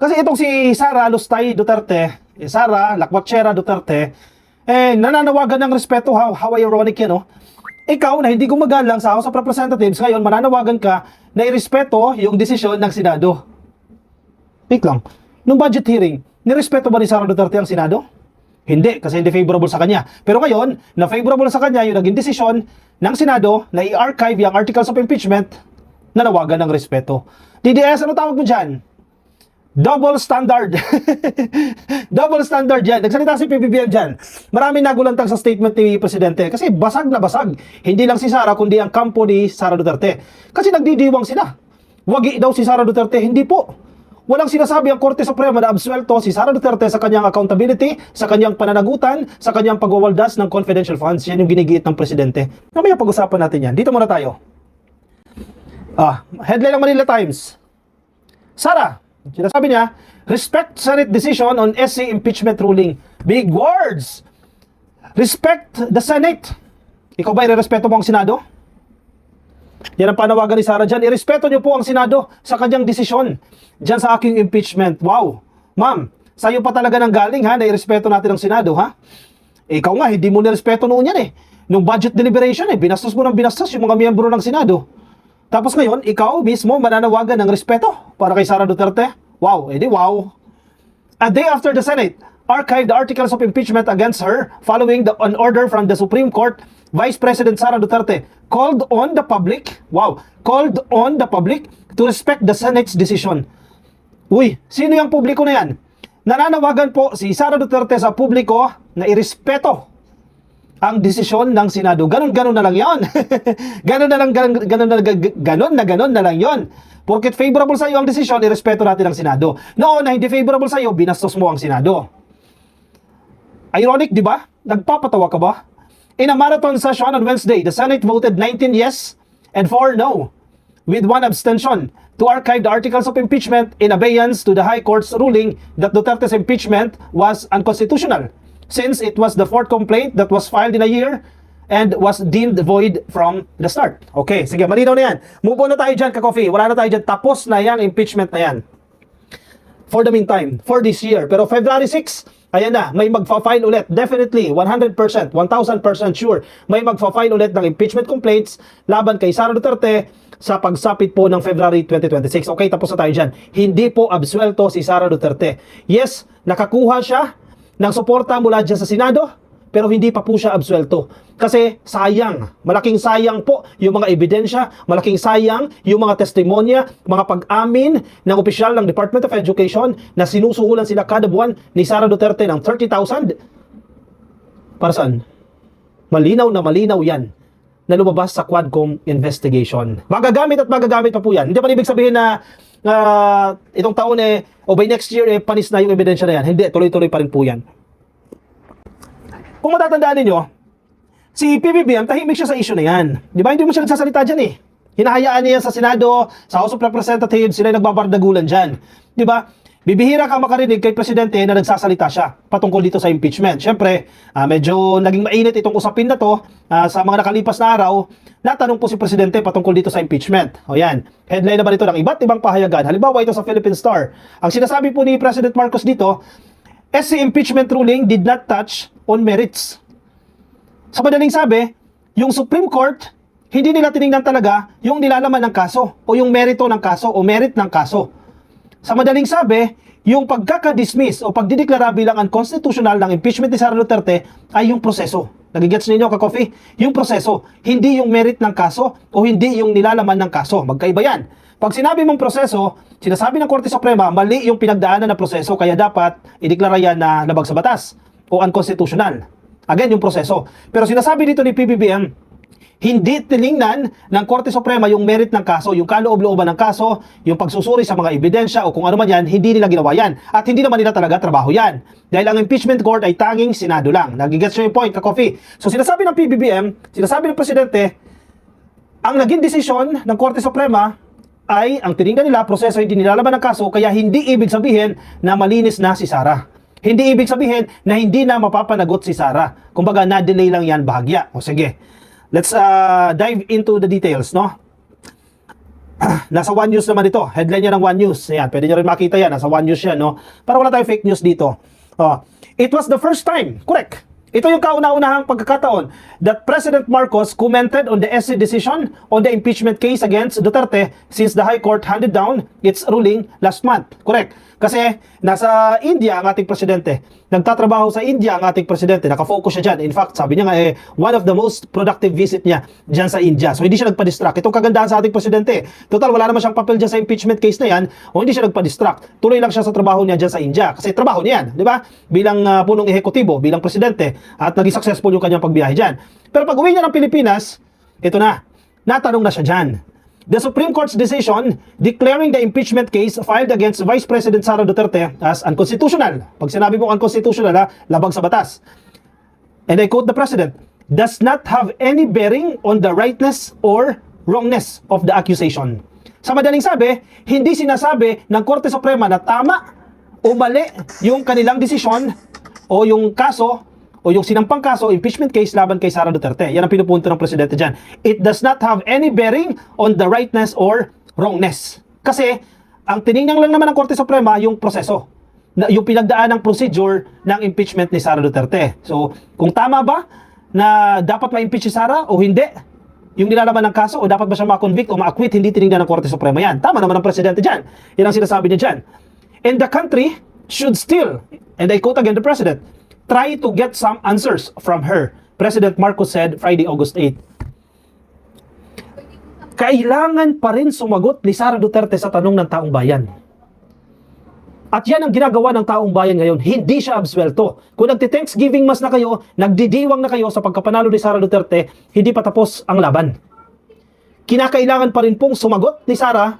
Kasi itong si Sara Lustay Duterte, eh, Sara Lakwachera Duterte, eh, nananawagan ng respeto, how, how ironic yan, no? Ikaw na hindi gumagalang sa House of Representatives, ngayon mananawagan ka na irespeto yung desisyon ng Senado. Wait lang. Nung budget hearing, nirespeto ba ni Sara Duterte ang Senado? Hindi, kasi hindi favorable sa kanya. Pero ngayon, na favorable sa kanya yung naging desisyon ng Senado na i-archive yung articles of impeachment, nanawagan ng respeto. DDS, ano tawag mo dyan? Double standard. Double standard yan. Nagsalita si PBBM dyan. Maraming nagulantang sa statement ni Presidente. Kasi basag na basag. Hindi lang si Sara, kundi ang kampo ni Sara Duterte. Kasi nagdidiwang sila. Wagi daw si Sara Duterte. Hindi po. Walang sinasabi ang Korte Suprema na absuelto si Sara Duterte sa kanyang accountability, sa kanyang pananagutan, sa kanyang pagwawaldas ng confidential funds. Yan yung ginigiit ng Presidente. Mamaya pag-usapan natin yan. Dito muna tayo. Ah, headline ng Manila Times. Sara, sinasabi niya, respect Senate decision on SC impeachment ruling. Big words! Respect the Senate. Ikaw ba irerespeto mo ang Senado? Yan ang panawagan ni Sara dyan. Irespeto niyo po ang Senado sa kanyang desisyon dyan sa aking impeachment. Wow! Ma'am, sa'yo pa talaga nang galing ha, na irespeto natin ang Senado ha? Ikaw nga, hindi mo nirespeto noon yan eh. Nung budget deliberation eh, binastos mo ng binastos yung mga miyembro ng Senado. Tapos ngayon, ikaw mismo mananawagan ng respeto para kay Sara Duterte? Wow, edi wow. A day after the Senate archived the articles of impeachment against her following the, an order from the Supreme Court, Vice President Sara Duterte called on the public, wow, called on the public to respect the Senate's decision. Uy, sino yung publiko na yan? Nananawagan po si Sara Duterte sa publiko na irespeto ang desisyon ng Senado. Ganon-ganon na lang yon. ganon na lang, ganon, na, ganon na ganon na lang yon. Porket favorable sa iyo ang desisyon, irespeto natin ang Senado. Noon na hindi favorable sa iyo, binastos mo ang Senado. Ironic, di ba? Nagpapatawa ka ba? In a marathon session on Wednesday, the Senate voted 19 yes and 4 no, with one abstention, to archive the articles of impeachment in abeyance to the High Court's ruling that Duterte's impeachment was unconstitutional, since it was the fourth complaint that was filed in a year and was deemed void from the start. Okay, sige, malinaw na yan. Move on na tayo dyan, ka-coffee. Wala na tayo dyan. Tapos na yan, impeachment na yan for the meantime, for this year. Pero February 6, ayan na, may magfa-file ulit. Definitely, 100%, 1,000% sure. May magfa-file ulit ng impeachment complaints laban kay Sara Duterte sa pagsapit po ng February 2026. Okay, tapos na tayo dyan. Hindi po absuelto si Sara Duterte. Yes, nakakuha siya ng suporta mula dyan sa Senado, pero hindi pa po siya absuelto. Kasi sayang, malaking sayang po yung mga ebidensya, malaking sayang yung mga testimonya, mga pag-amin ng opisyal ng Department of Education na sinusuhulan sila kada buwan ni Sara Duterte ng 30,000. Para saan? Malinaw na malinaw yan na lumabas sa Quadcom investigation. Magagamit at magagamit pa po yan. Hindi pa ibig sabihin na ah, itong taon eh, o by next year eh, panis na yung ebidensya na yan. Hindi, tuloy-tuloy pa rin po yan. Kung matatandaan ninyo, si PBBM, tahimik siya sa issue na yan. Di ba? Hindi mo siya nagsasalita dyan eh. Hinahayaan niya sa Senado, sa House of Representatives, sila yung nagbabardagulan dyan. Di ba? Bibihira ka makarinig kay Presidente na nagsasalita siya patungkol dito sa impeachment. Siyempre, ah, medyo naging mainit itong usapin na to ah, sa mga nakalipas na araw. Natanong po si Presidente patungkol dito sa impeachment. O yan, headline naman ito ng iba't ibang pahayagan. Halimbawa ito sa Philippine Star. Ang sinasabi po ni President Marcos dito, SC impeachment ruling did not touch on merits. Sa madaling sabi, yung Supreme Court, hindi nila tinignan talaga yung nilalaman ng kaso o yung merito ng kaso o merit ng kaso. Sa madaling sabi, yung pagkakadismiss o pagdideklara bilang unconstitutional ng impeachment ni Sara Duterte ay yung proseso. Nagigets ninyo ka-coffee? Yung proseso, hindi yung merit ng kaso o hindi yung nilalaman ng kaso. Magkaiba yan. Pag sinabi mong proseso, sinasabi ng Korte Suprema, mali yung pinagdaanan ng proseso kaya dapat ideklara yan na labag sa batas o unconstitutional. Again, yung proseso. Pero sinasabi dito ni PBBM, hindi tiningnan ng Korte Suprema yung merit ng kaso, yung kaloob-looban ng kaso, yung pagsusuri sa mga ebidensya o kung ano man yan, hindi nila ginawa yan. At hindi naman nila talaga trabaho yan. Dahil ang impeachment court ay tanging Senado lang. Nagigets nyo yung point, ka-coffee. So sinasabi ng PBBM, sinasabi ng Presidente, ang naging desisyon ng Korte Suprema ay ang tiningnan nila, proseso hindi nilalaman ng kaso, kaya hindi ibig sabihin na malinis na si Sara. Hindi ibig sabihin na hindi na mapapanagot si Sara. Kumbaga, na-delay lang yan bahagya. O sige, let's uh, dive into the details, no? nasa One News naman ito. Headline niya ng One News. Ayan, pwede niyo rin makita yan. Nasa One News yan, no? Para wala tayong fake news dito. Oh, it was the first time, correct, ito yung kauna-unahang pagkakataon that President Marcos commented on the SC decision on the impeachment case against Duterte since the High Court handed down its ruling last month. Correct. Kasi nasa India ang ating presidente. Nagtatrabaho sa India ang ating presidente. Nakafocus siya dyan. In fact, sabi niya nga eh, one of the most productive visit niya dyan sa India. So hindi siya nagpa-distract. Itong kagandahan sa ating presidente. Total, wala naman siyang papel dyan sa impeachment case na yan o hindi siya nagpa-distract. Tuloy lang siya sa trabaho niya dyan sa India. Kasi trabaho niya yan, di ba? Bilang ah, punong ehekutibo, bilang presidente at naging successful yung kanyang pagbiyahe dyan. Pero pag uwi niya ng Pilipinas, ito na, natanong na siya dyan. The Supreme Court's decision declaring the impeachment case filed against Vice President Sara Duterte as unconstitutional. Pag sinabi mo unconstitutional, ha, labag sa batas. And I quote the President, does not have any bearing on the rightness or wrongness of the accusation. Sa madaling sabi, hindi sinasabi ng Korte Suprema na tama o mali yung kanilang desisyon o yung kaso o yung sinampang kaso, impeachment case laban kay Sara Duterte. Yan ang pinupunto ng presidente dyan. It does not have any bearing on the rightness or wrongness. Kasi, ang tinignan lang naman ng Korte Suprema yung proseso. Na, yung pinagdaan ng procedure ng impeachment ni Sara Duterte. So, kung tama ba na dapat ma-impeach si Sara o hindi, yung nilalaman ng kaso o dapat ba siya ma-convict o ma-acquit, hindi tinignan ng Korte Suprema yan. Tama naman ang presidente dyan. Yan ang sinasabi niya dyan. And the country should still, and I quote again the president, try to get some answers from her. President Marcos said Friday, August 8. Kailangan pa rin sumagot ni Sara Duterte sa tanong ng taong bayan. At yan ang ginagawa ng taong bayan ngayon. Hindi siya abswelto. Kung nagti-Thanksgiving mas na kayo, nagdidiwang na kayo sa pagkapanalo ni Sara Duterte, hindi pa tapos ang laban. Kinakailangan pa rin pong sumagot ni Sara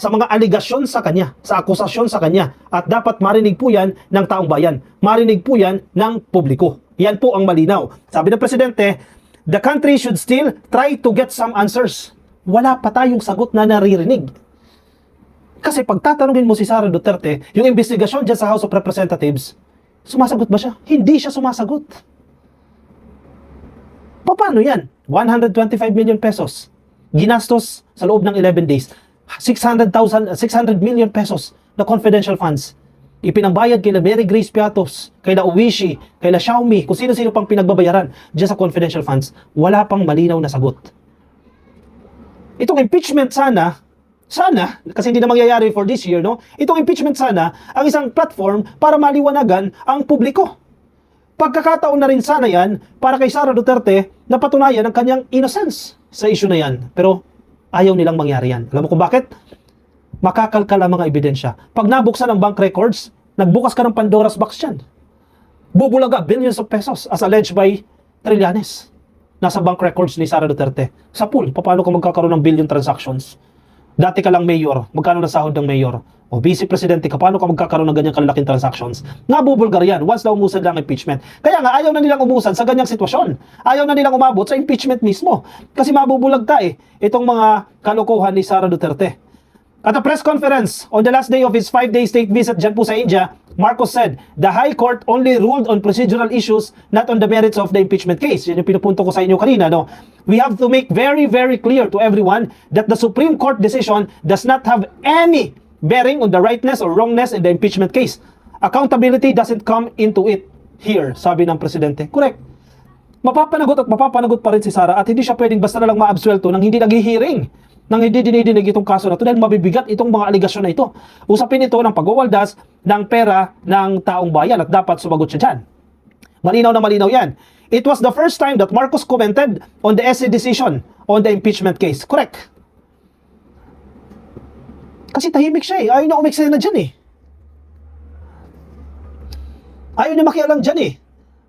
sa mga aligasyon sa kanya, sa akusasyon sa kanya. At dapat marinig po yan ng taong bayan. Marinig po yan ng publiko. Yan po ang malinaw. Sabi ng Presidente, the country should still try to get some answers. Wala pa tayong sagot na naririnig. Kasi pag tatanungin mo si Sara Duterte, yung investigasyon dyan sa House of Representatives, sumasagot ba siya? Hindi siya sumasagot. Paano yan? 125 million pesos. Ginastos sa loob ng 11 days. 600,000, 600 million pesos na confidential funds. Ipinambayad kay Mary Grace Piatos, kay Uwishi, kay Xiaomi, kung sino-sino pang pinagbabayaran dyan sa confidential funds. Wala pang malinaw na sagot. Itong impeachment sana, sana, kasi hindi na mangyayari for this year, no? Itong impeachment sana, ang isang platform para maliwanagan ang publiko. Pagkakataon na rin sana yan para kay Sara Duterte na patunayan ang kanyang innocence sa issue na yan. Pero ayaw nilang mangyari yan. Alam mo kung bakit? Makakalkal ang mga ebidensya. Pag nabuksan ang bank records, nagbukas ka ng Pandora's box yan. Bubulaga billions of pesos as alleged by Trillanes. Nasa bank records ni Sara Duterte. Sa pool, paano ka magkakaroon ng billion transactions? Dati ka lang mayor, magkano na sahod ng mayor? O vice presidente ka, paano ka magkakaroon ng ganyang kalalaking transactions? Nabubulgar yan once na umusad lang ang impeachment. Kaya nga, ayaw na nilang umusad sa ganyang sitwasyon. Ayaw na nilang umabot sa impeachment mismo. Kasi mabubulagta eh, itong mga kalokohan ni Sara Duterte. At a press conference on the last day of his five-day state visit dyan po sa India, Marcos said, the High Court only ruled on procedural issues, not on the merits of the impeachment case. Yan yung pinupunto ko sa inyo kanina, no? We have to make very, very clear to everyone that the Supreme Court decision does not have any bearing on the rightness or wrongness in the impeachment case. Accountability doesn't come into it here, sabi ng Presidente. Correct. Mapapanagot at mapapanagot pa rin si Sara at hindi siya pwedeng basta na lang maabsuelto nang hindi nag-hearing nang hindi dinidinig itong kaso na ito dahil mabibigat itong mga aligasyon na ito. Usapin ito ng pagwawaldas ng pera ng taong bayan at dapat sumagot siya dyan. Malinaw na malinaw yan. It was the first time that Marcos commented on the SC decision on the impeachment case. Correct. Kasi tahimik siya eh. Ayaw na umiksena dyan eh. Ayaw niya makialam dyan eh.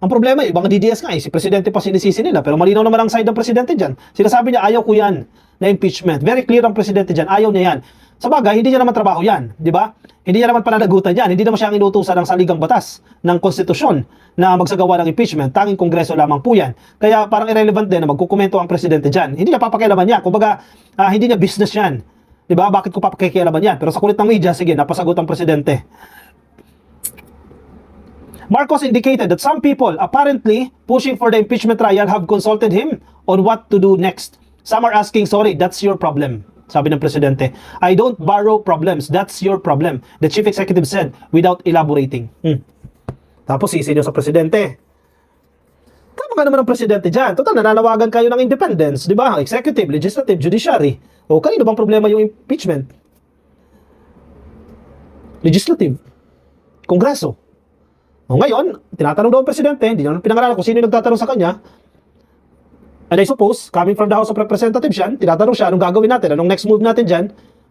Ang problema, ibang DDS nga eh, si Presidente pa sinisisi nila, pero malinaw naman ang side ng Presidente dyan. Sinasabi niya, ayaw ko yan na impeachment. Very clear ang Presidente dyan, ayaw niya yan. Sa bagay, hindi niya naman trabaho yan, di ba? Hindi niya naman pananagutan yan, hindi naman siya ang inutusan ng saligang batas ng konstitusyon na magsagawa ng impeachment. Tanging kongreso lamang po yan. Kaya parang irrelevant din na magkukomento ang Presidente dyan. Hindi niya papakialaman yan. Kumbaga, ah, hindi niya business yan. Di ba? Bakit ko papakialaman yan? Pero sa kulit ng media, sige, napasagot ang Presidente. Marcos indicated that some people apparently pushing for the impeachment trial have consulted him on what to do next. Some are asking, sorry, that's your problem. sabi ng presidente. I don't borrow problems. That's your problem. The chief executive said without elaborating. Hmm. Tapos sisi nyo sa presidente. Tama ka naman ang presidente dyan. Total, nananawagan kayo ng independence, di ba? Executive, legislative, judiciary. O kanino bang problema yung impeachment? Legislative. Kongreso. O ngayon, tinatanong daw ang presidente, hindi naman pinangaralan kung sino yung nagtatanong sa kanya. And I suppose, coming from the House of Representatives yan, tinatanong siya, anong gagawin natin? Anong next move natin dyan?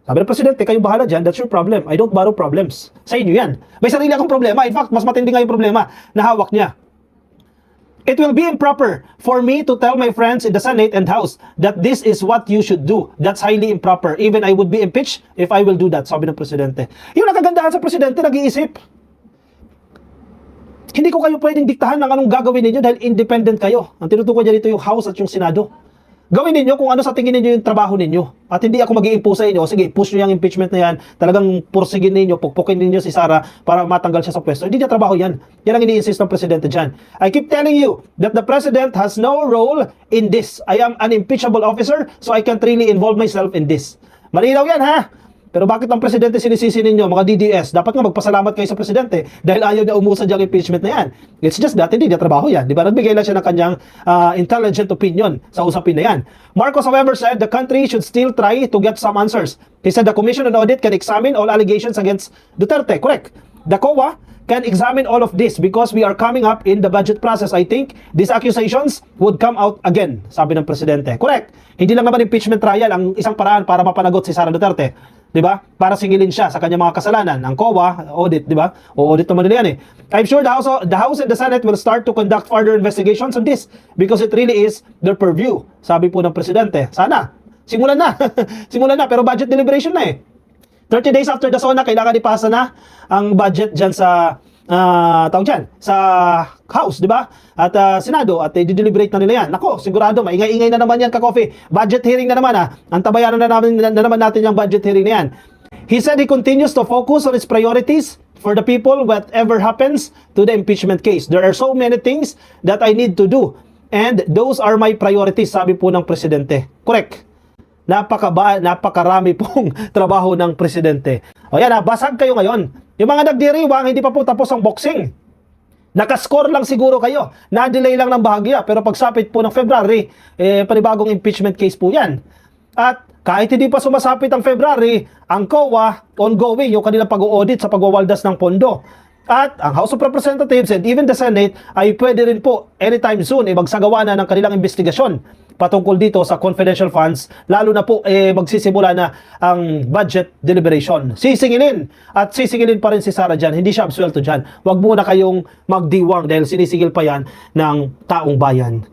Sabi ng presidente, kayong bahala dyan, that's your problem. I don't borrow problems. Sa inyo yan. May sarili akong problema. In fact, mas matindi nga yung problema na hawak niya. It will be improper for me to tell my friends in the Senate and House that this is what you should do. That's highly improper. Even I would be impeached if I will do that, sabi ng presidente. Yung nakagandahan sa presidente, nag-iisip. Hindi ko kayo pwedeng diktahan ng anong gagawin ninyo dahil independent kayo. Ang tinutukoy niya dito yung House at yung Senado. Gawin ninyo kung ano sa tingin ninyo yung trabaho ninyo. At hindi ako mag impose sa inyo. Sige, push nyo yung impeachment na yan. Talagang pursigin ninyo, pukpukin ninyo si Sara para matanggal siya sa pwesto. Hindi niya trabaho yan. Yan ang ini-insist ng presidente dyan. I keep telling you that the president has no role in this. I am an impeachable officer, so I can't really involve myself in this. Malinaw yan, ha? Pero bakit ang presidente sinisisi ninyo, mga DDS? Dapat nga magpasalamat kayo sa presidente dahil ayaw niya umusad yung impeachment na yan. It's just that hindi niya trabaho yan. Di ba? Nagbigay lang siya ng kanyang ah, intelligent opinion sa usapin na yan. Marcos, however, said the country should still try to get some answers. He said the Commission on Audit can examine all allegations against Duterte. Correct. The COA can examine all of this because we are coming up in the budget process. I think these accusations would come out again, sabi ng presidente. Correct. Hindi lang naman impeachment trial ang isang paraan para mapanagot si Sara Duterte. 'Di ba? Para singilin siya sa kanyang mga kasalanan. Ang COA, audit, 'di ba? O audit naman nila yan eh. I'm sure the House, the House and the Senate will start to conduct further investigations on this because it really is their purview. Sabi po ng presidente. Sana simulan na. simulan na pero budget deliberation na eh. 30 days after the SONA, kailangan ipasa na ang budget dyan sa uh, tawag dyan, sa House, di ba? At ah, Senado, at i-deliberate na nila yan. Nako, sigurado, maingay-ingay na naman yan, ka-coffee. Budget hearing na naman, ha? Ang tabayaran na naman, na, na naman natin yung budget hearing na yan. He said he continues to focus on his priorities for the people whatever happens to the impeachment case. There are so many things that I need to do. And those are my priorities, sabi po ng presidente. Correct napakaba, napakarami pong trabaho ng presidente. O yan, basag kayo ngayon. Yung mga nagdiriwang, hindi pa po tapos ang boxing. Nakascore lang siguro kayo. Na-delay lang ng bahagya. Pero pagsapit po ng February, eh, panibagong impeachment case po yan. At kahit hindi pa sumasapit ang February, ang COA, ongoing yung kanilang pag-audit sa pagwawaldas ng pondo. At ang House of Representatives and even the Senate ay pwede rin po anytime soon eh, magsagawa na ng kanilang investigasyon patungkol dito sa confidential funds, lalo na po eh, magsisimula na ang budget deliberation. Sisingilin at sisingilin pa rin si Sara dyan. Hindi siya absuelto dyan. Huwag muna kayong magdiwang dahil sinisigil pa yan ng taong bayan.